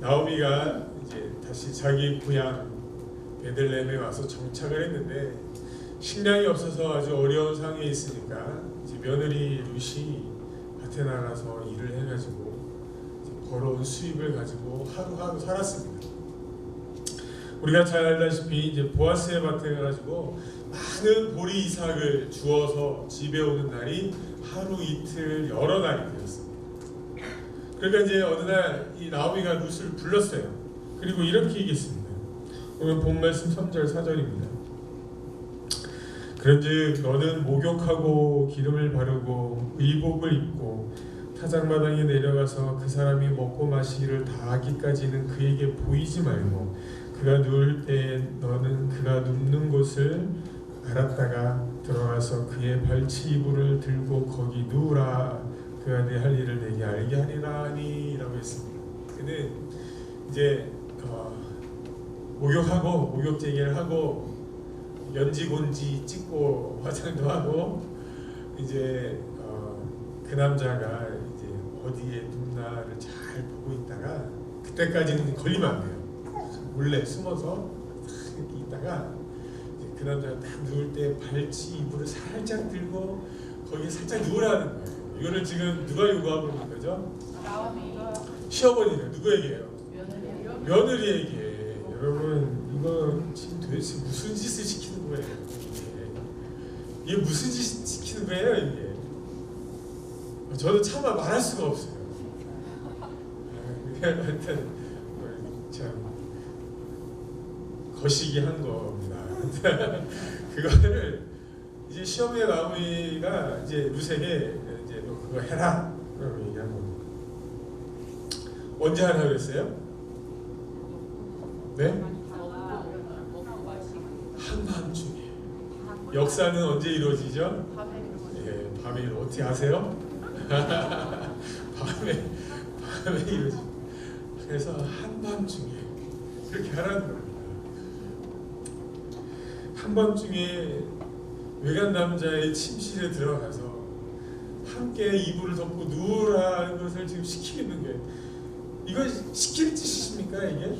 나오미가 이제 다시 자기 고향 베들레헴에 와서 정착을 했는데 식량이 없어서 아주 어려운 상황에 있으니까 이제 며느리 룻이 밭에 나가서 일을 해가지고 벌어온 수입을 가지고 하루하루 살았습니다. 우리가 잘 알다시피 이제 보아스의 밭에 가가지고 많은 보리 이삭을 주어서 집에 오는 날이 하루 이틀 여러 날이 되었습니다. 그러니까 이제 어느 날이 나오미가 룻을 불렀어요. 그리고 이렇게 얘기했습니다. 오늘 본 말씀 3절 4절입니다. 그런즉 너는 목욕하고 기름을 바르고 의복을 입고 타작마당에 내려가서 그 사람이 먹고 마시기를 다 하기까지는 그에게 보이지 말고 그가 누울 때 너는 그가 눕는 곳을 알았다가 들어가서 그의 발치 이불을 들고 거기 누우라 그가 내할 일을 내게 알게 하리라 하니라고 했습니다. 그는 이제 어, 목욕하고 목욕 재개를 하고 연지곤지 찍고 화장도 하고 이제 어, 그 남자가 이제 어디에 눕나를 잘 보고 있다가 그때까지는 걸리면 안 돼요. 몰래 숨어서 탁 이렇게 있다가 그 남자가 딱 누울 때 발치 이불을 살짝 들고 거기에 살짝 누우라는 거예요. 이거를 지금 누가 요구하고 있는 거죠? 시어머니가 누구에게요? 며느리에게 여러분 이거 지금 도대체 무슨 짓을 시키는 거예요? 이게, 이게 무슨 짓 시키는 거예요 이게? 저는 차마 말할 수가 없어요. 아, 하여튼 참 거시기 한 겁니다. 그거를 이제 시험에 나오미가 이제 루세게 그거 해라 그러고 얘기한 겁니다. 언제 하라 그랬어요? 네? 한밤중에 역사는 언제 이루어지죠? 예, 밤에 이루- 어떻게 아세요? 밤에 밤에 이루어지. 그래서 한밤중에 그렇게 하라는 겁니다. 한밤중에 외간 남자의 침실에 들어가서 함께 이불을 덮고 누우라는 것을 지금 시키는 거예요. 이거 시킬 짓이십니까 이게?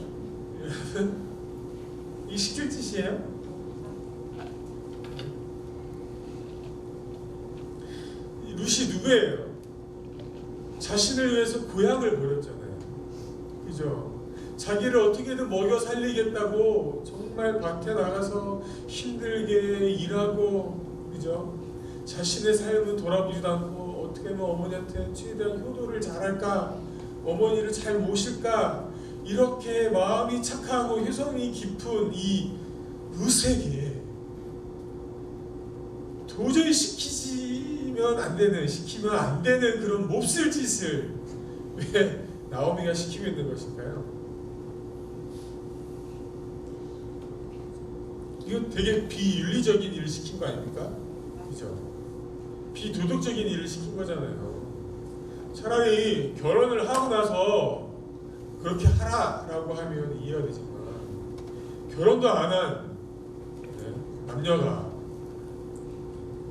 이 시킬 짓이에요? 이 룻이 누구예요? 자신을 위해서 고향을 버렸잖아요. 그죠? 자기를 어떻게든 먹여 살리겠다고 정말 밭에 나가서 힘들게 일하고 그죠? 자신의 삶은 돌아보지도 않고 어떻게 하면 어머니한테 최대한 효도를 잘할까? 어머니를 잘 모실까? 이렇게 마음이 착하고 효성이 깊은 이 룻에게 도저히 시키지면 안 되는 시키면 안 되는 그런 몹쓸 짓을 왜 나오미가 시키고 있는 것일까요? 이거 되게 비윤리적인 일을 시킨 거 아닙니까? 그죠? 비도덕적인 일을 시킨 거잖아요. 차라리 결혼을 하고 나서 그렇게 하라라고 하면 이해가 되지만 결혼도 안한 네, 남녀가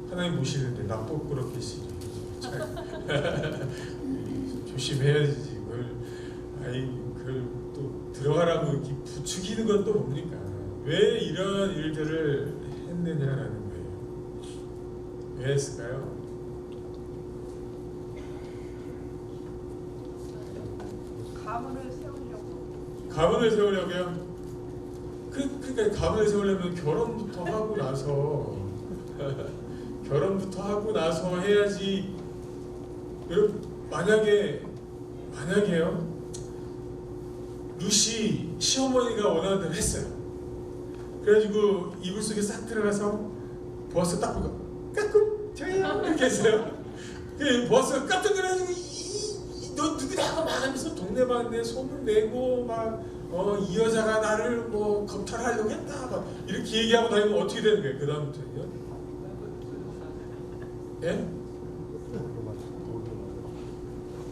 하나님 모시는데 납부끄럽게 시 조심해야지 그걸 아이 그걸 또 들어가라고 이렇게 부추기는 건 또 뭡니까? 왜 이런 일들을 했느냐라는. 왜 했을까요? 가문을 세우려고 가문을 세우려고요. 그, 그러니까 가문을 세우려면 결혼부터 하고 나서 결혼부터 하고 나서 해야지. 여러분 만약에 만약에요. 루시 시어머니가 원하는 대로 했어요. 그래가지고 이불 속에 싹 들어가서 보아스 딱 보고 까꿍 저요 이렇게 했어요. 그 보아스가 깜짝 놀라가지고 너 누구냐 하고 막 하면서 동네방네 소문 내고 막 어, 이 여자가 나를 뭐 겁탈하려고 했다 막 이렇게 얘기하고 다니면 어떻게 되는 거예요? 그 다음부터요? 예?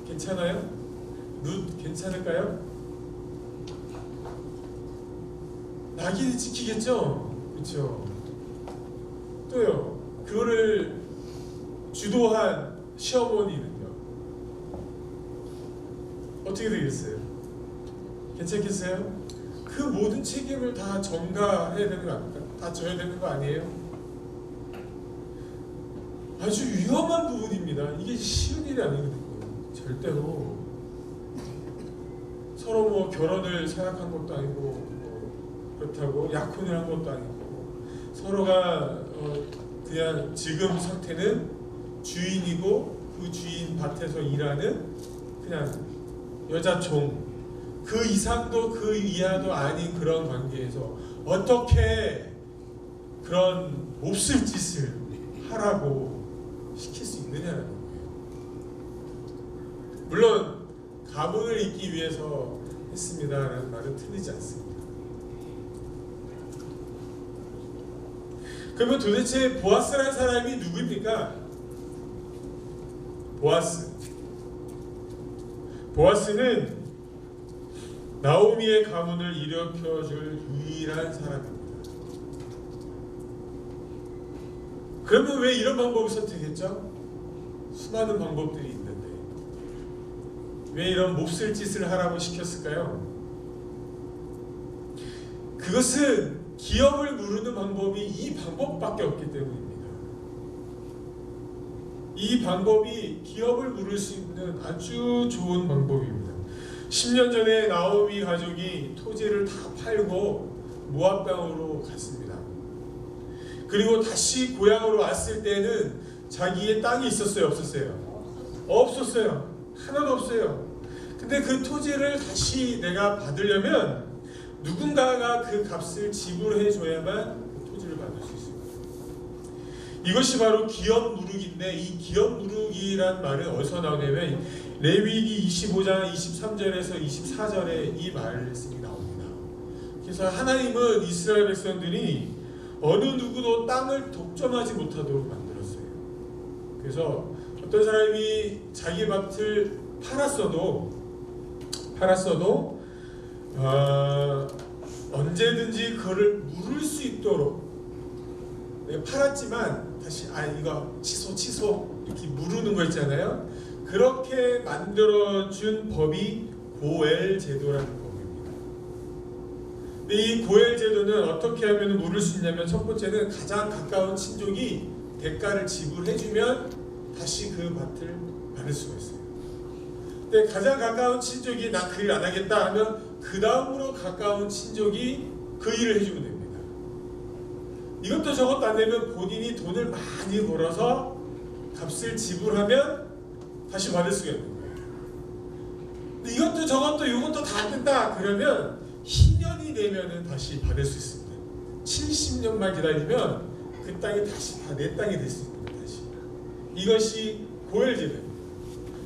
괜찮아요? 룻 괜찮을까요? 낙인이 찍히겠죠? 그렇죠? 또요 그거를 주도한 시어머니는요 어떻게 되겠어요? 괜찮겠어요? 그 모든 책임을 다 전가해야 되는 거 아닙니까? 다 져야 되는 거 아니에요? 아주 위험한 부분입니다. 이게 쉬운 일이 아니거든요. 절대로 서로 뭐 결혼을 생각한 것도 아니고 뭐 그렇다고 약혼을 한 것도 아니고 서로가 어 그냥 지금 상태는 주인이고 그 주인 밭에서 일하는 그냥 여자 종 그 이상도 그 이하도 아닌 그런 관계에서 어떻게 그런 몹쓸 짓을 하라고 시킬 수 있느냐는 거예요. 물론 가문을 잇기 위해서 했습니다라는 말은 틀리지 않습니다. 그러면 도대체 보아스라는 사람이 누구입니까? 보아스. 보아스는 나오미의 가문을 일으켜줄 유일한 사람입니다. 그러면 왜 이런 방법을 선택했죠? 수많은 방법들이 있는데 왜 이런 몹쓸 짓을 하라고 시켰을까요? 그것은 기업을 누르는 방법이 이 방법밖에 없기 때문입니다. 이 방법이 기업을 누를 수 있는 아주 좋은 방법입니다. 10년 전에 나오미 가족이 토지를 다 팔고 모압 땅으로 갔습니다. 그리고 다시 고향으로 왔을 때는 자기의 땅이 있었어요, 없었어요? 없었어요. 하나도 없어요. 근데 그 토지를 다시 내가 받으려면 누군가가 그 값을 지불해 줘야만 그 토지를 받을 수 있습니다. 이것이 바로 기업 누르기인데 이 기업 누르기란 말은 어디서 나오냐면 레위기 25장 23절에서 24절에 이 말씀이 나옵니다. 그래서 하나님은 이스라엘 백성들이 어느 누구도 땅을 독점하지 못하도록 만들었어요. 그래서 어떤 사람이 자기 밭을 팔았어도 팔았어도 어, 언제든지 그거를 물을 수 있도록 내가 팔았지만 다시 아 이거 취소 취소 이렇게 물르는 거 있잖아요. 그렇게 만들어준 법이 고엘 제도라는 법입니다. 이 고엘 제도는 어떻게 하면 물을 수 있냐면 첫 번째는 가장 가까운 친족이 대가를 지불해주면 다시 그 밭을 받을 수가 있어요. 근데 가장 가까운 친족이 나 그 일 안 하겠다 하면 그 다음으로 가까운 친족이 그 일을 해주면 됩니다. 이것도 저것도 안 되면 본인이 돈을 많이 벌어서 값을 지불하면 다시 받을 수가 있는 거예요. 근데 이것도 저것도 이것도 다 안 된다 그러면 희년이 되면은 다시 받을 수 있습니다. 70년만 기다리면 그 땅이 다시 다 내 땅이 될 수 있습니다. 다시 이것이 고엘제도입니다.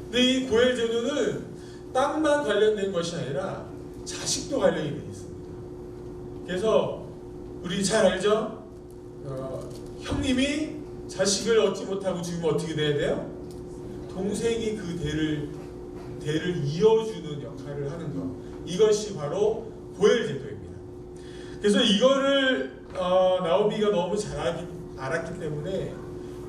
근데 이 고엘제도는 땅만 관련된 것이 아니라 자식도 관련이 되어 있습니다. 그래서 우리 잘 알죠? 어, 형님이 자식을 얻지 못하고 죽으면 어떻게 돼야 돼요? 동생이 그 대를 대를 이어주는 역할을 하는 것. 이것이 바로 고엘 제도입니다. 그래서 이거를 어, 나오미가 너무 잘 알기, 알았기 때문에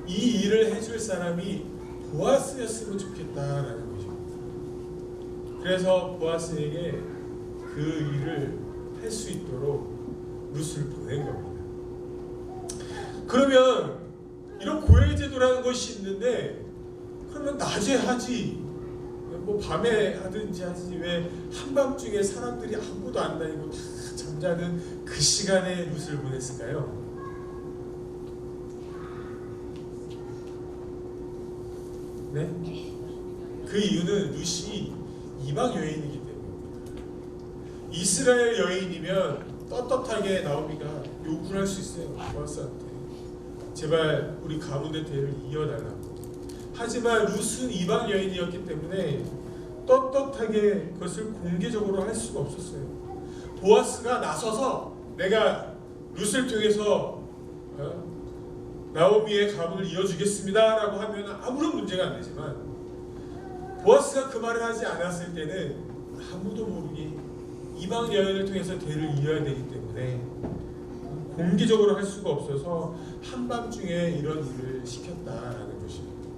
이 일을 해줄 사람이 보아스였으면 좋겠다라는 것입니다. 그래서 보아스에게 그 일을 할 수 있도록 룻을 보낸 겁니다. 그러면 이런 고엘 제도라는 것이 있는데 그러면 낮에 하지 뭐 밤에 하든지 하지 왜 한밤중에 사람들이 아무도 안 다니고 다 잠자는 그 시간에 룻을 보냈을까요? 네? 그 이유는 룻이 이방 여인이기. 이스라엘 여인이면 떳떳하게 나오미가 요구를 할 수 있어요. 보아스한테 제발 우리 가문의 대를 이어달라고. 하지만 룻은 이방 여인이었기 때문에 떳떳하게 그것을 공개적으로 할 수가 없었어요. 보아스가 나서서 내가 룻을 통해서 어? 나오미의 가문을 이어주겠습니다라고 하면 아무런 문제가 안 되지만 보아스가 그 말을 하지 않았을 때는 아무도 모르게 이방 여인을 통해서 대를 이어야 되기 때문에 공개적으로 할 수가 없어서 한밤중에 이런 일을 시켰다라는 것입니다.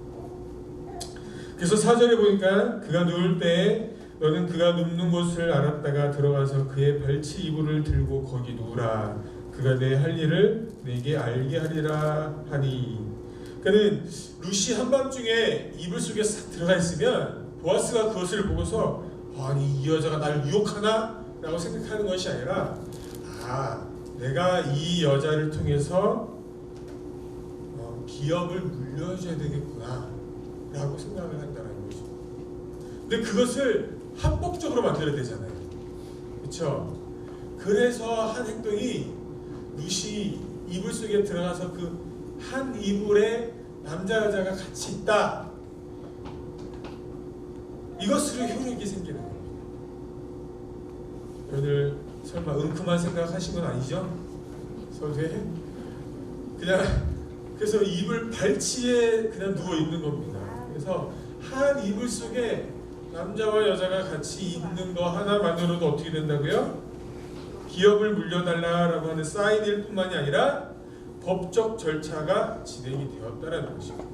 그래서 사절에 보니까 그가 누울 때 너는 그가 눕는 곳을 알았다가 들어가서 그의 발치 이불을 들고 거기 누우라 그가 내 할 일을 내게 알게 하리라 하니 그는 루시 한밤중에 이불 속에 싹 들어가 있으면 보아스가 그것을 보고서 아니 이 여자가 날 유혹하나? 라고 생각하는 것이 아니라 아 내가 이 여자를 통해서 어, 기업을 물려줘야 되겠구나 라고 생각을 한다는 거죠. 근데 그것을 합법적으로 만들어야 되잖아요. 그렇죠? 그래서 한 행동이 루시 이불 속에 들어가서 그 한 이불에 남자 여자가 같이 있다. 이것으로 효력이 생기는 여러분들 설마 은큼한 생각 하신 건 아니죠? 서두에 그냥 그래서 이불 발치에 그냥 누워 있는 겁니다. 그래서 한 이불 속에 남자와 여자가 같이 있는 거 하나만으로도 어떻게 된다고요? 기업을 물려달라라고 하는 사인일 뿐만이 아니라 법적 절차가 진행이 되었다라는 것입니다.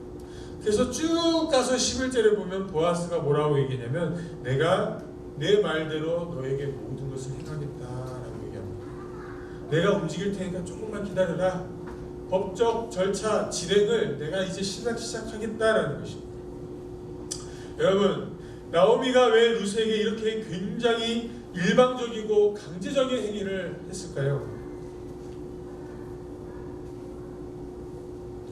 그래서 쭉 가서 11절에 보면 보아스가 뭐라고 얘기냐면 내가 내 말대로 너에게 모든 것을 행하겠다라고 얘기합니다. 내가 움직일 테니까 조금만 기다려라. 법적 절차 진행을 내가 이제 시작 시작하겠다라는 것입니다. 여러분 나오미가 왜 루스에게 이렇게 굉장히 일방적이고 강제적인 행위를 했을까요?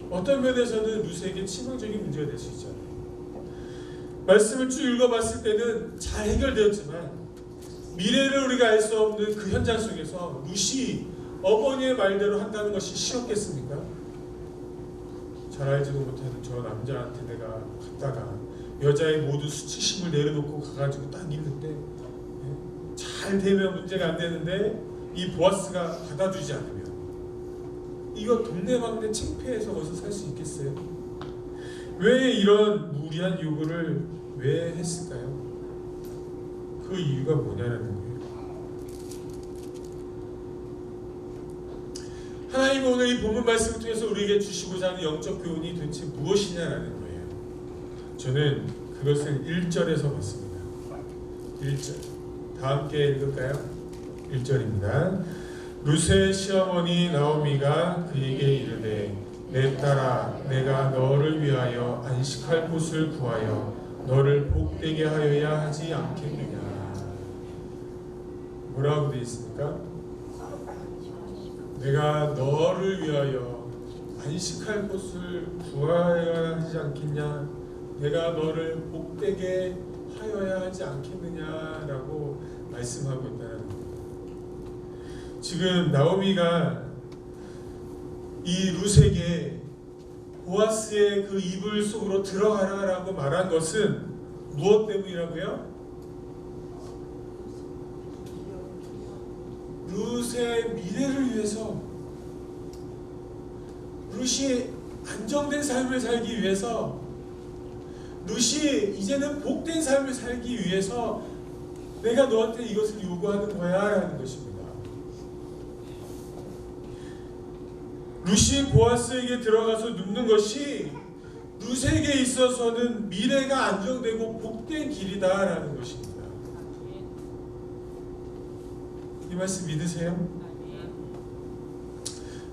어떤 면에서는 루스에게 치명적인 문제가 될 수 있잖아요. 말씀을 쭉 읽어봤을 때는 잘 해결되었지만 미래를 우리가 알 수 없는 그 현장 속에서 루시 어머니의 말대로 한다는 것이 쉬웠겠습니까? 잘 알지도 못하는 저 남자한테 내가 갔다가 여자의 모든 수치심을 내려놓고 가가지고 딱 있는데 예? 잘 되면 문제가 안 되는데 이 보아스가 받아주지 않으면 이거 동네방네 창피해서 어디서 살 수 있겠어요? 왜 이런 무리한 요구를 왜 했을까요? 그 이유가 뭐냐는 거예요. 하나님 오늘 이 본문 말씀을 통해서 우리에게 주시고자 하는 영적 교훈이 도대체 무엇이냐라는 거예요. 저는 그것을 1절에서 봤습니다. 1절. 다 함께 읽을까요? 1절입니다. 루세 시어머니 나오미가 그에게 이르되 내 딸아 내가 너를 위하여 안식할 곳을 구하여 너를 복되게 하여야 하지 않겠느냐 뭐라고 되어 있습니까? 내가 너를 위하여 안식할 곳을 구하여야 하지 않겠냐 내가 너를 복되게 하여야 하지 않겠느냐라고 말씀하고 있다는 겁니다. 지금 나오미가 이 루세에게 보아스의 그 이불 속으로 들어가라라고 말한 것은 무엇 때문이라고요? 루세의 미래를 위해서 루시의 안정된 삶을 살기 위해서 루시 이제는 복된 삶을 살기 위해서 내가 너한테 이것을 요구하는 거야 라는 것입니다. 루시 보아스에게 들어가서 눕는 것이 루세에게 있어서는 미래가 안정되고 복된 길이다라는 것입니다. 이 말씀 믿으세요?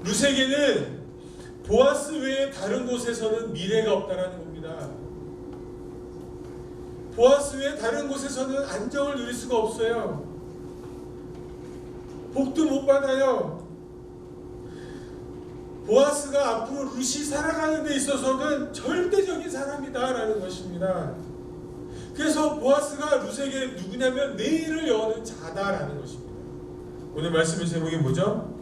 루세에게는 보아스 외에 다른 곳에서는 미래가 없다라는 겁니다. 보아스 외에 다른 곳에서는 안정을 누릴 수가 없어요. 복도 못 받아요. 보아스가 앞으로 루시 살아가는 데 있어서는 절대적인 사람이다라는 것입니다. 그래서 보아스가 루세에게 누구냐면 내일을 여는 자다라는 것입니다. 오늘 말씀의 제목이 뭐죠?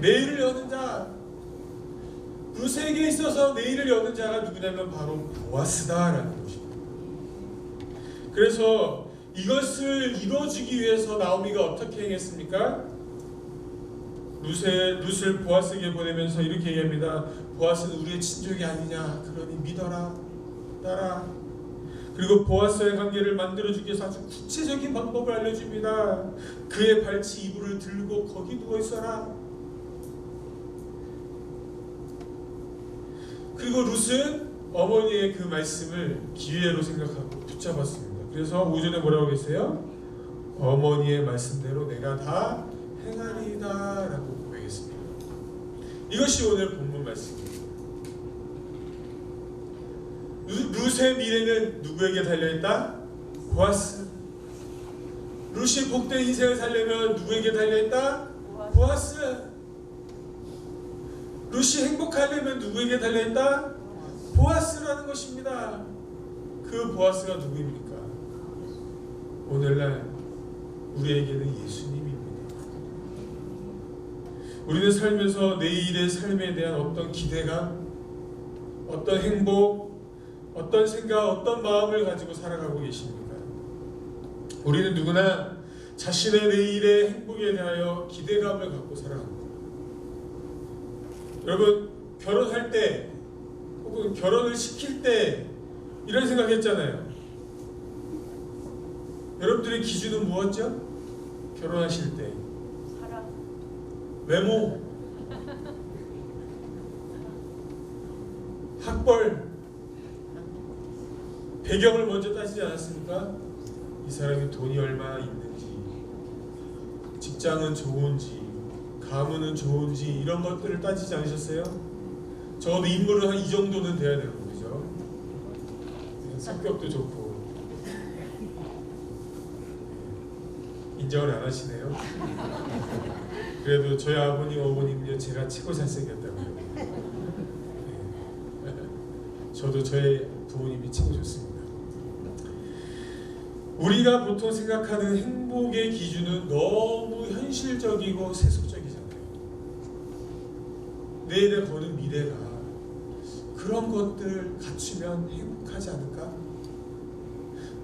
내일을 여는 자. 루세에게 있어서 내일을 여는 자가 누구냐면 바로 보아스다라는 것입니다. 그래서 이것을 이루어주기 위해서 나오미가 어떻게 행했습니까? 루세 룻을 보아스에게 보내면서 이렇게 얘기합니다. 보아스는 우리의 친족이 아니냐. 그러니 믿어라. 따라. 그리고 보아스의 관계를 만들어 주기 위해서 아주 구체적인 방법을 알려줍니다. 그의 발치 이불을 들고 거기 누워 있어라. 그리고 룻은 어머니의 그 말씀을 기회로 생각하고 붙잡았습니다. 그래서 오전에 뭐라고 했어요? 어머니의 말씀대로 내가 다 행하리다라고 고백했습니다. 이것이 오늘 본문 말씀입니다. 루- 룻의 미래는 누구에게 달려있다? 보아스. 룻이 복된 인생을 살려면 누구에게 달려있다? 보아스. 룻이 행복하려면 누구에게 달려있다? 보아스라는 것입니다. 그 보아스가 누구입니까? 오늘날 우리에게는 예수님입니다. 우리는 살면서 내일의 삶에 대한 어떤 기대감, 어떤 행복, 어떤 생각, 어떤 마음을 가지고 살아가고 계십니까? 우리는 누구나 자신의 내일의 행복에 대하여 기대감을 갖고 살아갑니다. 여러분 결혼할 때 혹은 결혼을 시킬 때 이런 생각 했잖아요. 여러분들의 기준은 무엇죠? 결혼하실 때 외모, 학벌, 배경을 먼저 따지지 않았습니까? 이 사람이 돈이 얼마나 있는지, 직장은 좋은지, 가문은 좋은지 이런 것들을 따지지 않으셨어요? 적어도 인물은 한 이 정도는 돼야 되는 거죠. 네, 성격도 좋고 인정을 안 하시네요. 그래도 저희 아버님 어머님요 제가 최고 잘생겼다고요. 네. 저도 저희 부모님이 최고 좋습니다. 우리가 보통 생각하는 행복의 기준은 너무 현실적이고 세속적이잖아요. 내일에 거는 미래가 그런 것들을 갖추면 행복하지 않을까?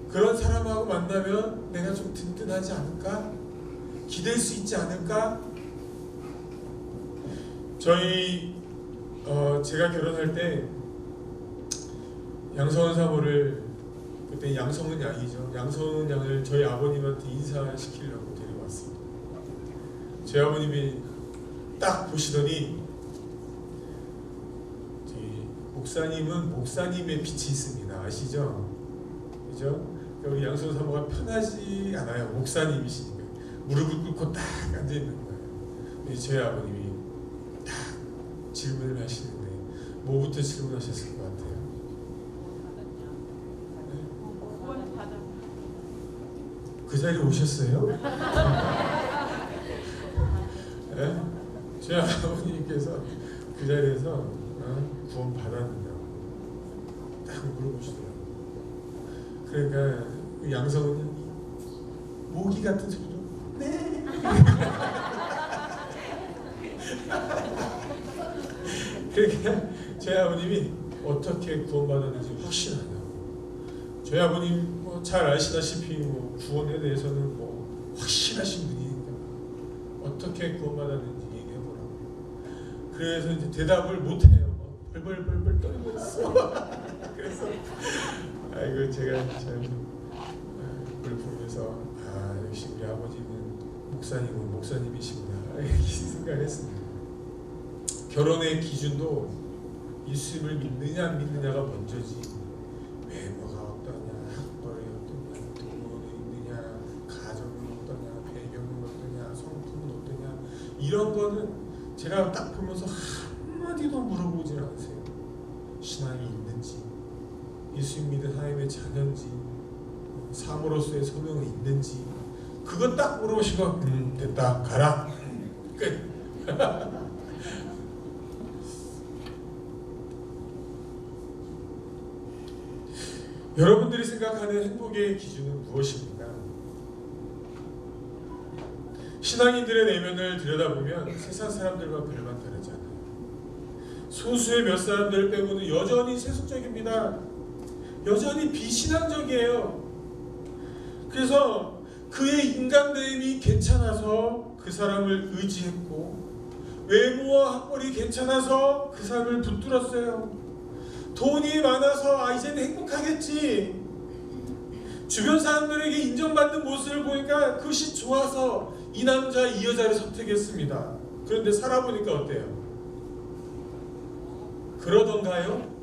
그런 사람하고 만나면 내가 좀 든든하지 않을까? 기댈 수 있지 않을까? 저희 어, 제가 결혼할 때 양성은 사모를 그때 양성은 양이죠. 양성은 양을 저희 아버님한테 인사시키려고 데려왔습니다. 저희 아버님이 딱 보시더니 목사님은 목사님의 빛이 있습니다. 아시죠? 그죠? 그러니까 우리 양성 사모가 편하지 않아요. 목사님이시니까 무릎을 꿇고 딱 앉아 있는 거예요. 저희 아버님이 딱 질문을 하시는데 뭐부터 질문하셨을 것 같아요? 그 자리에 오셨어요? 네? 저희 아버님께서 그 자리에서 어? 구원 받았느냐고 딱 물어보시더라고요. 그러니까 그 양성은 모기 같은 소리로 네. 저희 아버님이 어떻게 구원받았는지 확신하냐고. 저희 아버님 뭐 잘 아시다시피 뭐 구원에 대해서는 뭐 확실하신 분이니까 어떻게 구원받았는지 얘기해보라고. 그래서 이제 대답을 못해요. 뭐 벌벌벌벌 떨고 있어. 그래서 아이고 제가 참 그걸 보면서 아 역시 우리 아버지는 목사님은 목사님이시구나 이렇게 생각했습니다. 결혼의 기준도 예수님을 믿느냐 안 믿느냐가 먼저지. 외모가 어떠냐 학벌이 어떠냐 돈이 있느냐 가정은 어떠냐 배경은 어떠냐 성품은 어떠냐. 이런 거는 제가 딱 보면서 한마디도 물어보질 않으세요. 신앙이 있는지 예수님 믿은 하나님의 자녀인지 사모로서의 소명이 있는지 그거 딱 물어보시고 음 됐다 가라. 끝 여러분들이 생각하는 행복의 기준은 무엇입니까? 신앙인들의 내면을 들여다보면 세상 사람들과 별반 다르지 않아요. 소수의 몇 사람들 빼고는 여전히 세속적입니다. 여전히 비신앙적이에요. 그래서 그의 인간됨이 괜찮아서 그 사람을 의지했고 외모와 학벌이 괜찮아서 그 사람을 붙들었어요. 돈이 많아서 아 이제는 행복하겠지. 주변 사람들에게 인정받는 모습을 보니까 그것이 좋아서 이 남자 이 여자를 선택했습니다. 그런데 살아보니까 어때요? 그러던가요?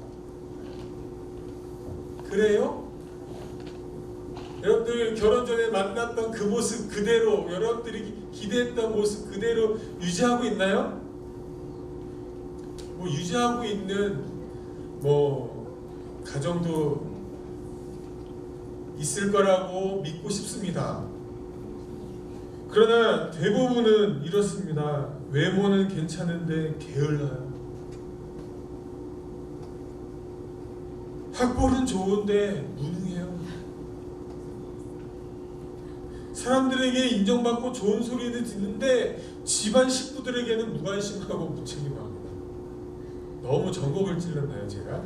그래요? 여러분들 결혼 전에 만났던 그 모습 그대로 여러분들이 기대했던 모습 그대로 유지하고 있나요? 뭐 유지하고 있는 뭐 가정도 있을 거라고 믿고 싶습니다. 그러나 대부분은 이렇습니다. 외모는 괜찮은데 게을러요. 학벌은 좋은데 무능해요. 사람들에게 인정받고 좋은 소리는 듣는데 집안 식구들에게는 무관심하고 무책임합니다. 너무 전곡을 찔렀나요, 제가?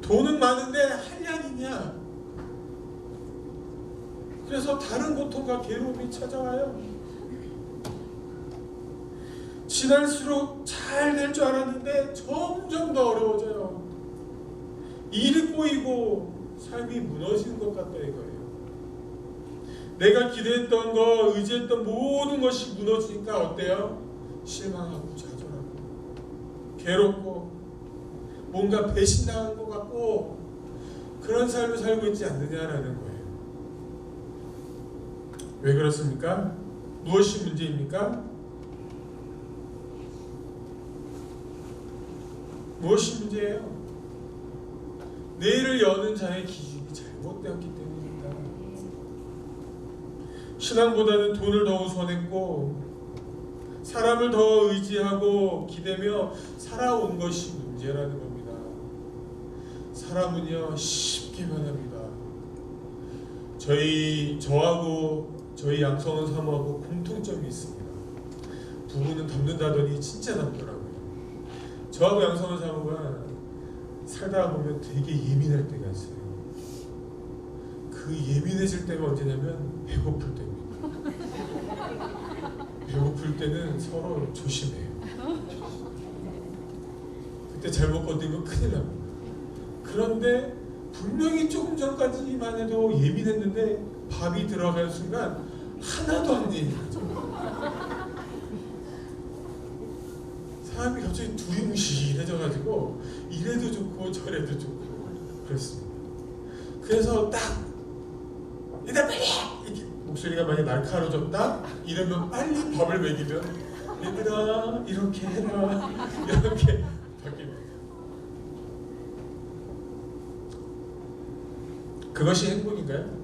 돈은 많은데 한량이냐? 그래서 다른 고통과 괴로움이 찾아와요. 지날수록 잘 될 줄 알았는데 점점 더 어려워져요. 일이 꼬이고 삶이 무너지는 것 같다 이거예요. 내가 기대했던 거, 의지했던 모든 것이 무너지니까 어때요? 실망하고 좌절하고 괴롭고 뭔가 배신당한 것 같고 그런 삶을 살고 있지 않느냐라는 거예요. 왜 그렇습니까? 무엇이 문제입니까? 무엇이 문제예요? 내일을 여는 자의 기준이 잘못되었기 때문입니다. 신앙보다는 돈을 더 우선했고 사람을 더 의지하고 기대며 살아온 것이 문제라는 겁니다. 사람은요 쉽게 변합니다. 저희 저하고 저희 양성원 사모하고 공통점이 있습니다. 부부는 닮는다더니 진짜 닮더라고요. 저하고 양성원 사모가 살다 보면 되게 예민할 때가 있어요. 그 예민해질 때가 언제냐면 배고플 때입니다. 배고플 때는 서로 조심해요. 그때 잘못 건드리면 큰일 납니다. 그런데 분명히 조금 전까지만 해도 예민했는데 밥이 들어가는 순간 하나도 안 예민하죠. 사람이 갑자기 두리뭉실해져가지고 이래도 좋고 저래도 좋고 그렇습니다. 그래서 딱 얘들아 빨리 목소리가 많이 날카로워졌다 이러면 빨리 밥을 먹이면 얘들아 이렇게 해라 이렇게 바뀝니다. 그것이 행복인가요?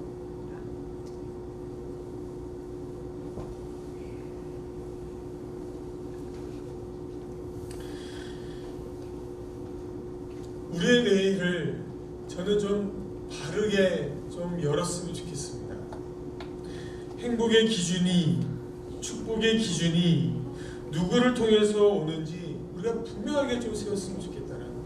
우리의 내일을 저는 좀 우리가 분명하게 좀 세웠으면 좋겠다는 거예요.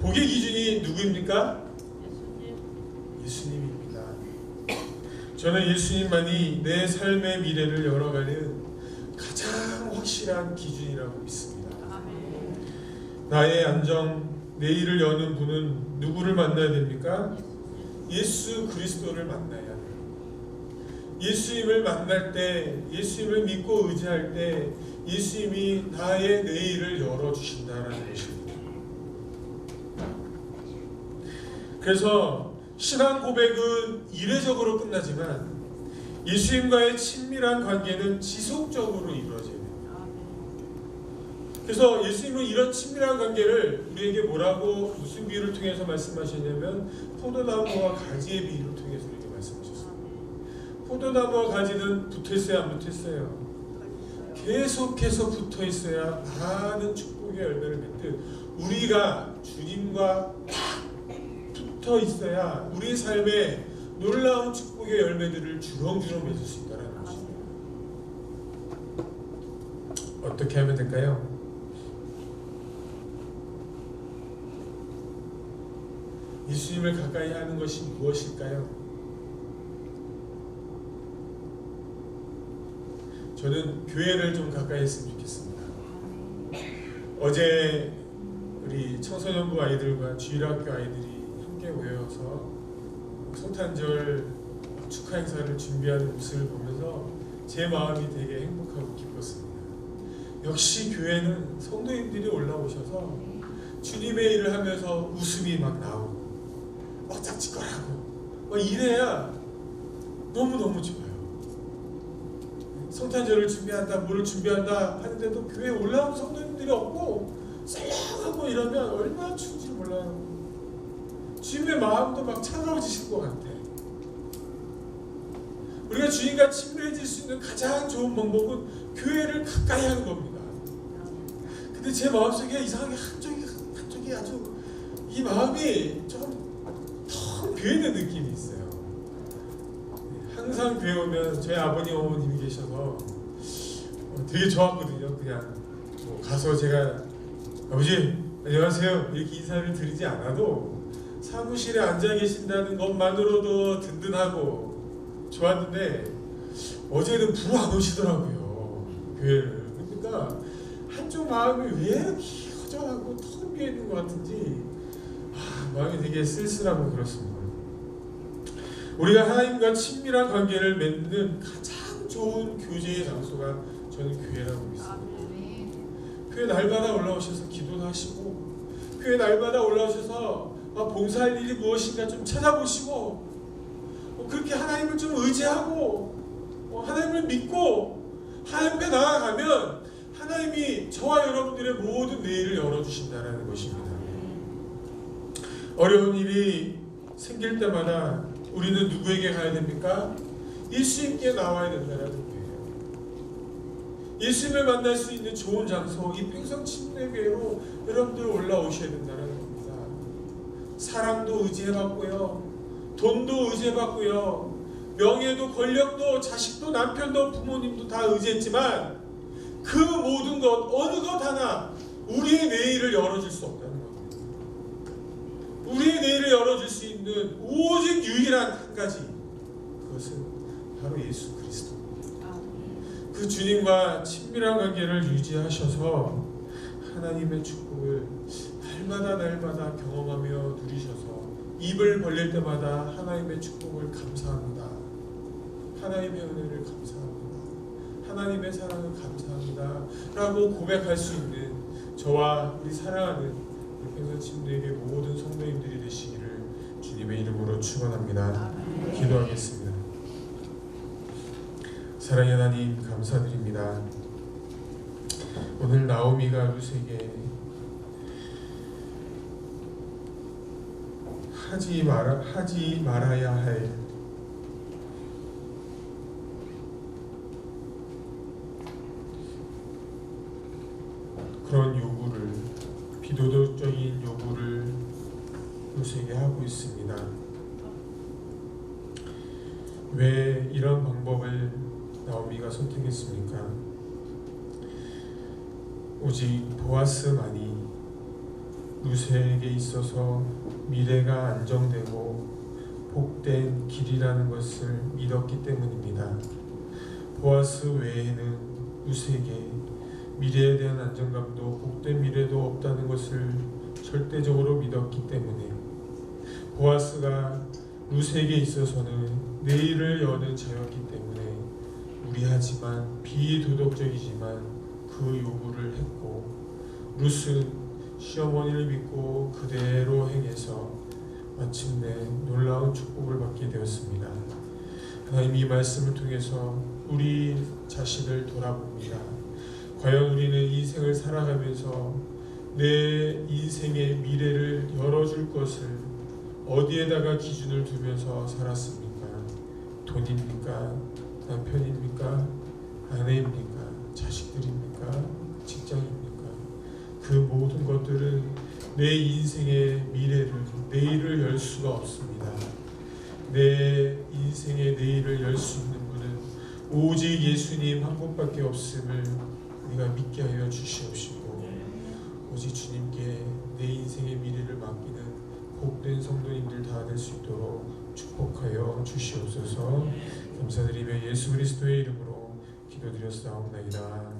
복의 기준이 누구입니까? 예수님 예수님 입니다. 저는 예수님만이 내 삶의 미래를 열어가는 가장 확실한 기준이라고 믿습니다. 나의 안정, 내일을 여는 분은 누구를 만나야 됩니까? 예수 그리스도를 만나야 돼요. 예수님을 만날 때, 예수님을 믿고 의지할 때, 예수님이 나의 내일을 열어주신다라는 것입니다. 그래서 신앙 고백은 이례적으로 끝나지만 예수님과의 친밀한 관계는 지속적으로. 아멘 그래서 예수님은 이런 친밀한 관계를 우리에게 뭐라고 무슨 비유를 통해서 말씀하셨냐면 포도나무와 가지의 비유를 통해서 우리에게 말씀하셨어요. 포도나무와 가지는 붙어 있어야 안 붙어 있어요. 계속해서 붙어 있어야 많은 축복의 열매를 맺듯 우리가 주님과 딱 붙어 있어야 우리 삶에 놀라운 축복의 열매들을 주렁주렁 맺을 수 있다는 것입니다. 어떻게 하면 될까요? 예수님을 가까이 하는 것이 무엇일까요? 저는 교회를 좀 가까이 했으면 좋겠습니다. 어제 우리 청소년부 아이들과 주일학교 아이들이 함께 모여서 성탄절 축하 행사를 준비하는 모습을 보면서 제 마음이 되게 행복하고 기뻤습니다. 역시 교회는 성도님들이 올라오셔서 주님의 일을 하면서 웃음이 막 나오고 막 짝짓거라고 막 이래야 너무너무 좋아요. 성탄절을 준비한다, 뭐를 준비한다 하는데도 교회에 올라온 성도님들이 없고 썰렁하고 이러면 얼마나 추운지 몰라요. 주님의 마음도 막 차가워지실 것 같아. 우리가 주님과 친밀해질 수 있는 가장 좋은 방법은 교회를 가까이 하는 겁니다. 근데 제 마음속에 이상하게 한쪽이 한쪽이 아주 이 마음이 조금 텅 비어있는 느낌이 있어요. 항상 교회 오면 저희 아버님 어머님이 계셔서 어, 되게 좋았거든요. 그냥 뭐 가서 제가 아버지 안녕하세요 이렇게 인사를 드리지 않아도 사무실에 앉아 계신다는 것만으로도 든든하고 좋았는데 어제는 불어 안 오시더라고요 그러니까 한쪽 마음이 왜 이렇게 허전하고 텅 비어 있는 것 같은지 아, 마음이 되게 쓸쓸하고 그렇습니다. 우리가 하나님과 친밀한 관계를 맺는 가장 좋은 교제의 장소가 저는 교회라고 믿습니다. 교회 날마다 올라오셔서 기도도 하시고 교회 날마다 올라오셔서 아, 봉사할 일이 무엇인가 좀 찾아보시고 어, 그렇게 하나님을 좀 의지하고 어, 하나님을 믿고 하나님 앞에 나아가면 하나님이 저와 여러분들의 모든 내일을 열어주신다는 것입니다. 어려운 일이 생길 때마다 우리는 누구에게 가야 됩니까? 예수님께 나와야 된다는 거예요. 예수님을 만날 수 있는 좋은 장소, 이 팽성 침례교회로 여러분들 올라오셔야 된다는 겁니다. 사람도 의지해봤고요. 돈도 의지해봤고요. 명예도 권력도 자식도 남편도 부모님도 다 의지했지만 그 모든 것 어느 것 하나 우리의 내일을 열어줄 수 없다는 겁니다. 우리의 내일을 열어줄 수 있는 오직 유일한 한 가지 그것은 바로 예수 그리스도. 그 주님과 친밀한 관계를 유지하셔서 하나님의 축복을 날마다 날마다 경험하며 누리셔서 입을 벌릴 때마다 하나님의 축복을 감사합니다. 하나님의 은혜를 감사합니다. 하나님의 사랑을 감사합니다. 라고 고백할 수 있는 저와 우리 사랑하는 평생 침대에게 모든 성도님들이 되시기를 주님의 이름으로 축원합니다. 기도하겠습니다. 사랑의 하나님 감사드립니다. 오늘 나오미가 루세에게 하지 말아 하지 말아야 할 그런 요구를 비도덕적인 요구를 루세에게 하고 있습니다. 왜 이런 방법을 나오미가 선택했습니까? 오직 보아스만이 루세에게 있어서 미래가 안정되고 복된 길이라는 것을 믿었기 때문입니다. 보아스 외에는 루세에게 미래에 대한 안정감도 복된 미래도 없다는 것을 절대적으로 믿었기 때문에 보아스가 루세에게 있어서는 내일을 여는 자였기 때문에 무리하지만 비도덕적이지만 그 요구를 했고 룻은 시어머니를 믿고 그대로 행해서 마침내 놀라운 축복을 받게 되었습니다. 하나님 이 말씀을 통해서 우리 자신을 돌아봅니다. 과연 우리는 인생을 살아가면서 내 인생의 미래를 열어줄 것을 어디에다가 기준을 두면서 살았습니까? 돈입니까? 남편입니까? 아내입니까? 자식들입니까? 직장입니까? 그 모든 것들은 내 인생의 미래를 내일을 열 수가 없습니다. 내 인생의 내일을 열 수 있는 분은 오직 예수님 한 분밖에 없음을 우리가 믿게 하여 주시옵시고 오직 주님께 내 인생의 미래를 맡기는 복된 성도님들 다 될 수 있도록 축복하여 주시옵소서 감사드리며 예수 그리스도의 이름으로 기도드렸사옵나이다.